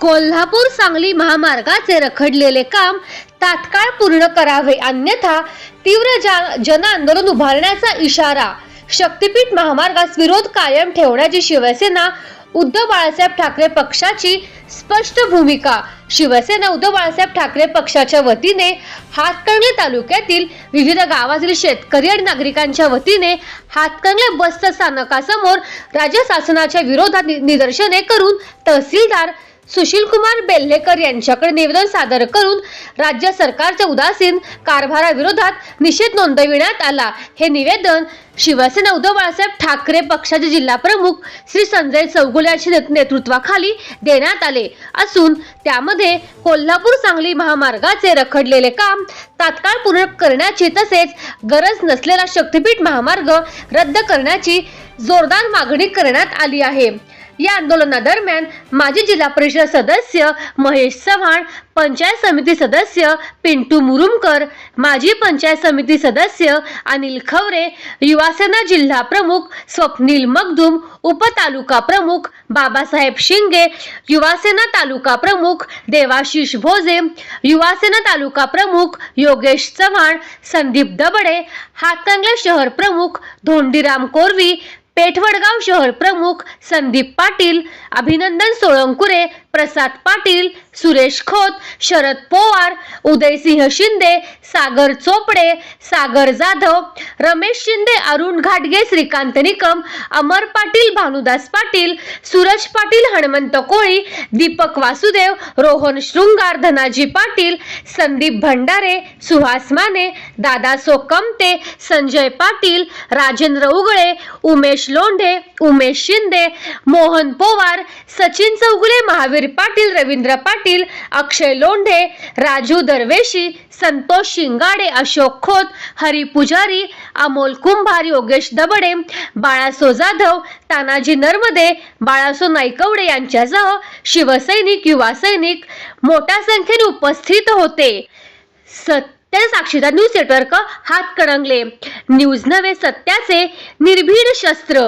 कोल्हापूर सांगली महामार्गाचे रखडलेले काम तात्काळ पूर्ण करावे अन्यथा तीव्र जा- आंदोलन उभारण्याचा इशारा. शक्तीपीठ महामार्गास विरोध कायम ठेवण्याची शिवसेना उद्धव बाळासाहेब ठाकरे पक्षाची स्पष्ट भूमिका. शिवसेना उद्धव बाळासाहेब ठाकरे पक्षाच्या वतीने हातकणंगले तालुक्यातील विविध गावातील शेतकरी आणि नागरिकांच्या वतीने हातकणंगले बस स्थानकासमोर राज्य शासनाच्या विरोधात नि- निदर्शने करून तहसीलदार सुशील कुमार बेल्हेकर यांच्याकडे निवेदन सादर करून राज्य सरकारच्या उदासीन कारभाराविरोधात निषेध नोंदविण्यात आला. हे निवेदन शिवसेना उद्धव बाळासाहेब ठाकरे पक्षाचे जिल्हा प्रमुख श्री संजय चौगुले यांच्या नेत- नेतृत्वाखाली देण्यात आले. असून त्यामध्ये कोल्हापूर सांगली महामार्गाचे रखडलेले काम तात्काळ पूर्ण करण्याची तसेच गरज नसलेला शक्तीपीठ महामार्ग रद्द करण्याची जोरदार मागणी करण्यात आली आहे. या आंदोलनादरम्यान माजी जिल्हा परिषद सदस्य महेश चव्हाण पंचायत समिती सदस्य पिंटू मुरुमकर माजी पंचायत समिती सदस्य अनिल खवरे युवासेना जिल्हा प्रमुख स्वप्नील मगदूम उपतालुका प्रमुख बाबासाहेब शिंगे युवासेना तालुका प्रमुख देवाशिष भोजे युवासेना तालुका प्रमुख योगेश चव्हाण संदीप दबडे हातकंगले शहर प्रमुख धोंडीराम कोरवी पेठवडगाव शहर प्रमुख संदीप पाटील अभिनंदन सोळंकुरे प्रसाद पाटील सुरेश खोत शरद पोवार उदयसिंह शिंदे सागर चोपडे सागर जाधव रमेश शिंदे अरुण घाटगे श्रीकांत निकम अमर पाटील भानुदास पाटील सूरज पाटील हनुमंत कोळी दीपक वासुदेव रोहन शृंगार धनाजी पाटील संदीप भंडारे सुहास माने दादा सोकमते संजय पाटील राजेंद्र उगळे उमेश लोंढे उमेश शिंदे मोहन पोवार सचिन चौगुले महावीर पाटील रवींद्र पाटील अक्षय लोंढे राजू दरवेशी संतोष शिंगाडे अशोक खोत हरी पुजारी अमोल कुंभार योगेश दबडे बाळासो जाधव तानाजी नर्मदे बाळासो नाईकवडे यांच्यासह शिवसैनिक युवा सैनिक मोठ्या संख्येने उपस्थित होते. सत्य साक्षीदार न्यूज नेटवर्क हातकणंगले. न्यूज नवे सत्याचे निर्भीड शस्त्र.